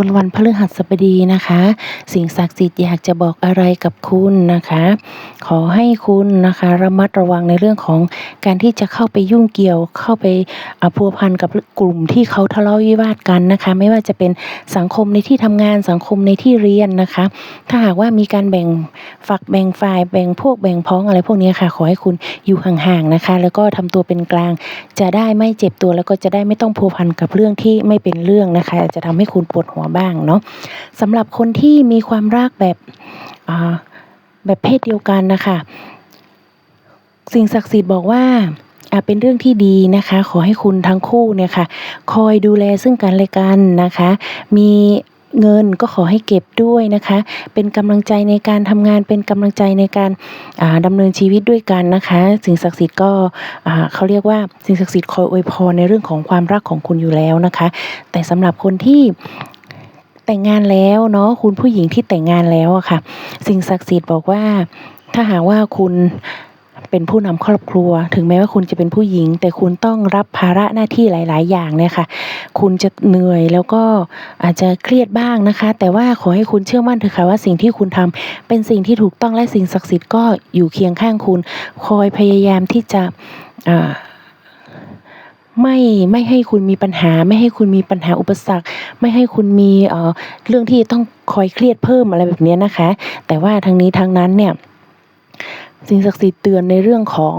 คนวันพฤหัสบดีนะคะ สิ่งศักดิ์สิทธิ์อยากจะบอกอะไรกับคุณนะคะ ขอให้คุณนะคะระมัดระวังในเรื่องของการที่จะเข้าไปยุ่งเกี่ยวเข้าไปพัวพันกับกลุ่มที่เขาทะเลาะวิวาทกันนะคะ ไม่ว่าจะเป็นสังคมในที่ทำงานสังคมในที่เรียนนะคะ ถ้าหากว่ามีการแบ่งฝักแบ่งฝ่ายแบ่งพวกแบ่งพ้องอะไรพวกนี้ค่ะ ขอให้คุณอยู่ห่างๆนะคะ แล้วก็ทำตัวเป็นกลาง จะได้ไม่เจ็บตัวแล้วก็จะได้ไม่ต้องพัวพันกับเรื่องที่ไม่เป็นเรื่องนะคะอาจจะทำให้คุณปวดหัวบ้างเนาะสำหรับคนที่มีความรักแบบแบบเพศเดียวกันนะคะสิ่งศักดิ์สิทธิ์บอกว่าเป็นเรื่องที่ดีนะคะ ขอให้คุณทั้งคู่เนี่ยค่ะ คอยดูแลซึ่งกันและกันนะคะ มีเงินก็ขอให้เก็บด้วยนะคะ เป็นกำลังใจในการทำงาน เป็นกำลังใจในการาดำเนินชีวิตด้วยกันนะคะ สิ่งศักดิ์สิทธิ์ก็เขาเรียกว่าสิ่งศักดิ์สิทธิ์คอยอวยพรในเรื่องของความรักของคุณอยู่แล้วนะคะ แต่สำหรับคนที่ แต่งงานแล้วเนาะคุณผู้หญิงที่แต่งงานแล้วอะค่ะ สิ่งศักดิ์สิทธิ์บอกว่า ถ้าหากว่าคุณเป็นผู้นำครอบครัว ถึงแม้ว่าคุณจะเป็นผู้หญิง แต่คุณต้องรับภาระหน้าที่หลาย ๆ อย่างเนี่ยค่ะคุณจะเหนื่อยแล้วก็อาจจะเครียดบ้างนะคะ แต่ว่าขอให้คุณเชื่อมั่นเถอะค่ะว่าสิ่งที่คุณทำเป็นสิ่งที่ถูกต้องและสิ่งศักดิ์สิทธิ์ก็อยู่เคียงข้างคุณ คอยพยายามที่จะอ่า ไม่ไม่ให้คุณมีปัญหา ไม่ให้คุณมีปัญหาอุปสรรค ไม่ให้คุณมีเอ่อเรื่องที่ต้องคอยเครียดเพิ่มอะไรแบบนี้นะคะ แต่ว่าทั้งนี้ทั้งนั้นเนี่ยสิ่งศักดิ์สิทธิ์เตือนในเรื่องของ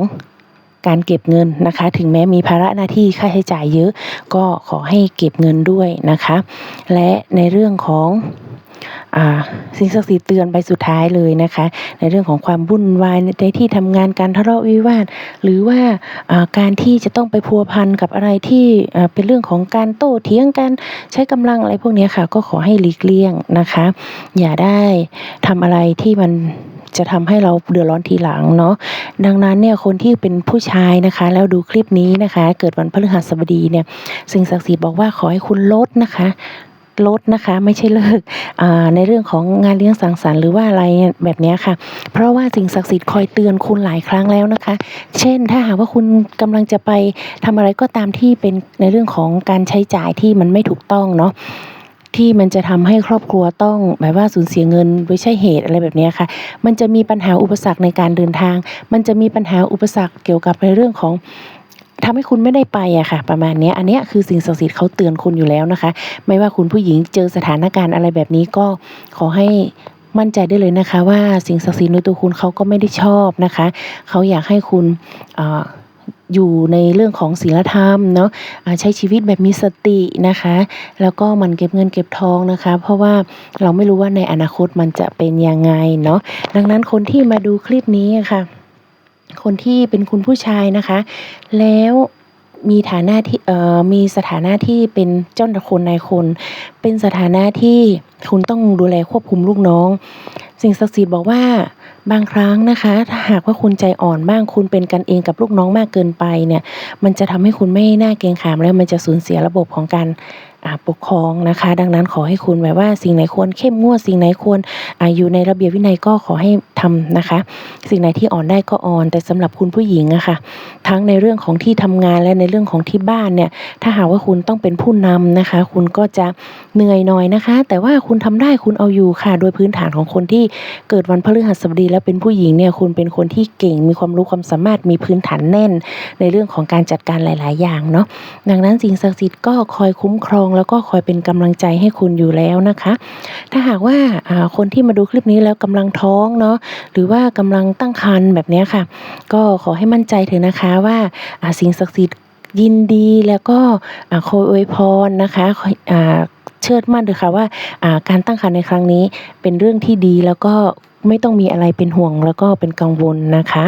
การเก็บเงินนะคะ ถึงแม้มีภาระหน้าที่ค่าใช้จ่ายเยอะ ก็ขอให้เก็บเงินด้วยนะคะ และในเรื่องของ สิ่งศักดิ์สิทธิ์เตือนไปสุดท้ายเลยนะคะ ในเรื่องของความวุ่นวายในที่ทำงานการทะเลาะวิวาท หรือว่าการที่จะต้องไปพัวพันกับอะไรที่เป็นเรื่องของการโต้เถียงกันใช้กำลังอะไรพวกนี้ค่ะ ก็ขอให้หลีกเลี่ยงนะคะ อย่าได้ทำอะไรที่มันจะทำให้เราเดือดร้อนทีหลังเนาะดังนั้นเนี่ยคนที่เป็นผู้ชายนะคะ แล้วดูคลิปนี้นะคะ เกิดวันพฤหัสบดีเนี่ยสิ่งศักดิ์สิทธิ์บอกว่าขอให้คุณลดนะคะ ลดนะคะ ไม่ใช่เลิกในเรื่องของงานเลี้ยงสังสรรค์หรือว่าอะไรแบบนี้ค่ะ เพราะว่าสิ่งศักดิ์สิทธิ์คอยเตือนคุณหลายครั้งแล้วนะคะ เช่นถ้าหากว่าคุณกำลังจะไปทำอะไรก็ตามที่เป็นในเรื่องของการใช้จ่ายที่มันไม่ถูกต้องเนาะที่มันจะทำให้ครอบครัวต้องแบบว่าสูญเสียเงินโดยใช่เหตุอะไรแบบนี้ค่ะ มันจะมีปัญหาอุปสรรคในการเดินทาง มันจะมีปัญหาอุปสรรคเกี่ยวกับในเรื่องของ ทำให้คุณไม่ได้ไปอะค่ะ ประมาณนี้อันเนี้ยคือสิ่งศักดิ์สิทธิ์เขาเตือนคุณอยู่แล้วนะคะ ไม่ว่าคุณผู้หญิงเจอสถานการณ์อะไรแบบนี้ก็ขอให้มั่นใจได้เลยนะคะว่าสิ่งศักดิ์สิทธิ์ในตัวคุณเขาก็ไม่ได้ชอบนะคะ เขาอยากให้คุณอยู่ในเรื่องของศีลธรรมเนาะใช้ชีวิตแบบมีสตินะคะ แล้วก็มันเก็บเงินเก็บทองนะคะ เพราะว่าเราไม่รู้ว่าในอนาคตมันจะเป็นยังไงเนาะดังนั้นคนที่มาดูคลิปนี้ค่ะ คนที่เป็นคุณผู้ชายนะคะ แล้วมีฐานะที่เอ่อมีสถานะที่เป็นเจ้าคนนายคน เป็นสถานะที่คุณต้องดูแลควบคุมลูกน้อง สิ่งศักดิ์สิทธิ์บอกว่าบางครั้งนะคะ ถ้าหากว่าคุณใจอ่อนบ้างคุณเป็นกันเองกับลูกน้องมากเกินไปเนี่ย มันจะทำให้คุณไม่น่าเกรงขามแล้วมันจะสูญเสียระบบของการปกครองนะคะ ดังนั้นขอให้คุณแบบว่าสิ่งไหนควรเข้มงวดสิ่งไหนควรออยู่ในระเบียบวินัยก็ขอให้ ทำนะคะ สิ่งไหนที่อ่อนได้ก็อ่อน แต่สำหรับคุณผู้หญิงอะค่ะ ทั้งในเรื่องของที่ทำงานและในเรื่องของที่บ้านเนี่ย ถ้าหากว่าคุณต้องเป็นผู้นำนะคะ คุณก็จะเหนื่อยหน่อยนะคะ แต่ว่าคุณทำได้คุณเอาอยู่ค่ะ โดยพื้นฐานของคนที่เกิดวันพฤหัสบดีแล้วเป็นผู้หญิงเนี่ย คุณเป็นคนที่เก่ง มีความรู้ความสามารถ มีพื้นฐานแน่น ในเรื่องของการจัดการหลาย ๆ อย่างเนาะ ดังนั้นสิ่งศักดิ์สิทธิ์ก็คอยคุ้มครอง แล้วก็คอยเป็นกำลังใจให้คุณอยู่แล้วนะคะ ถ้าหากว่าอ่าคนที่มาดูคลิปนี้แล้วกำลังท้องเนาะหรือว่ากำลังตั้งครรภ์แบบนี้ค่ะ ก็ขอให้มั่นใจเถอะนะคะว่าสิ่งศักดิ์สิทธิ์ยินดีแล้วก็คอยอวยพรนะคะเชื่อมั่นเถอะค่ะว่าอ่าการตั้งครรภ์ในครั้งนี้เป็นเรื่องที่ดีแล้วก็ไม่ต้องมีอะไรเป็นห่วงแล้วก็เป็นกังวลนะคะ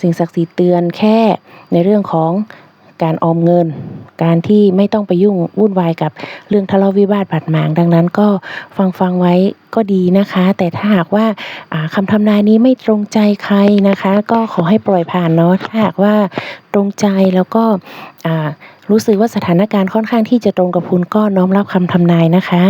สิ่งศักดิ์สิทธิ์เตือนแค่ในเรื่องของ การออมเงิน การที่ไม่ต้องไปยุ่งวุ่นวายกับเรื่องทะเลาะวิวาทบาดหมาง ดังนั้นก็ฟังฟังไว้ก็ดีนะคะ แต่ถ้าหากว่าอ่าคำทำนายนี้ไม่ตรงใจใครนะคะ ก็ขอให้ปล่อยผ่านเนาะถ้าหากว่าตรงใจแล้วก็รู้สึกว่าสถานการณ์ค่อนข้างที่จะตรงกับคุณก็น้อมรับคำทำนายนะคะ